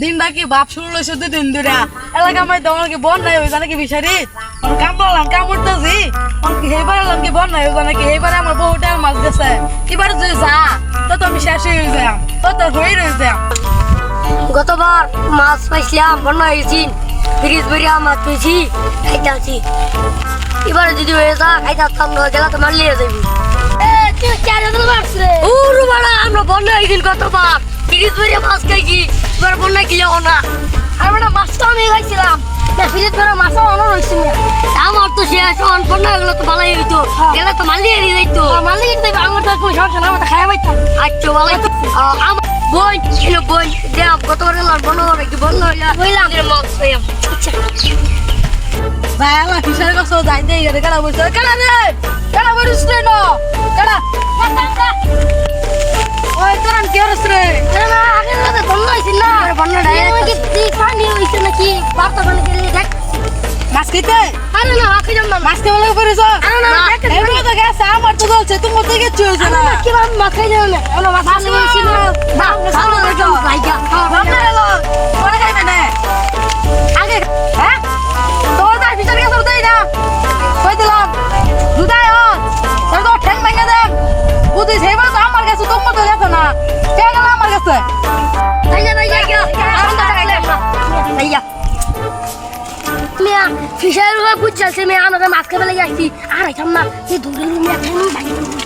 দিন নাকি বাপ শুরু লইছে দুই দিন ধরে। এলাকা মাই তো আমাকে বন নাই হইছে নাকি বিচারি? আমার কাম পালাম কাম করতেছি আমাকে হেবার এলাম কি বন নাই হইছে নাকি? হেবারে আমার বউটা মাছ গেছে। এবার যদি যা তো আমি শেষ হয়ে যাম তো তো হয়ে রয়ে যাম গতবার মাছ পাইছিলাম বন্যা হয়েছি ফ্রিজ ভরিয়া মাছ পেয়েছি খাইতে আছি এবারে যদি হয়ে যা খাইতে আসতাম না গেলা তো মারলিয়ে যাবি আমরা বন্যা হয়েছি গতবার। মাছ খাইছি বন্যা না আর বেটা আমি খাইছিলাম। ফ্রিজ ভরা মাছও অনর হয়েছিল আমার তো শেষ অন বন্যা গেলে তো ভালোই হইতো। গেলে তো মারলিয়ে দিয়ে যাইতো। মারলিয়ে দিতে আমার তো কোনো সমস্যা না আমার তো খাইয়া পাইতাম। আচ্ছা ভালো আমার বোন ছিল বোন। যে গতবার গেলাম বন্ধ হবে কি বন্ধ হইলা। হইলাম মাছ খাইয়াম ভাই আমার ফিসার কাছে যাই দেই কারা বলছে কারা রে? কারা বলিস হইছে বন্ধ ডাইরেক্ট কি পানি হইছে নাকি? বার্তা পানি দিলে দেখ। মাছ খেতে? আরে না আকে যাম না। মাছ কেমন করেছ আরে না। এমন তো গেছে আমার তো চলছে তুমি তো গেছো হয়েছে না। কি বাম মাখে যাও না ওনা মাছ আসে হইছে না। সামনে যাও ভাইয়া বাবা এলো পরে খাইবে না। আগে হ্যাঁ? তোর তার ফিসার কাছে দেই না। কই দিলাম? দুদাই হন। তোর তো ঠ্যাং ভেঙে তো আমার কাছে তোমার তো গেছে না। কে গেল আমার কাছে? মিয়া ফিশার হয়ে বুঝছাছে মিয়া আমাদের মাছ খাবে লাগে আসছি আর আইতাম না এই দূরে মিয়া খাইলাম ভাইয়া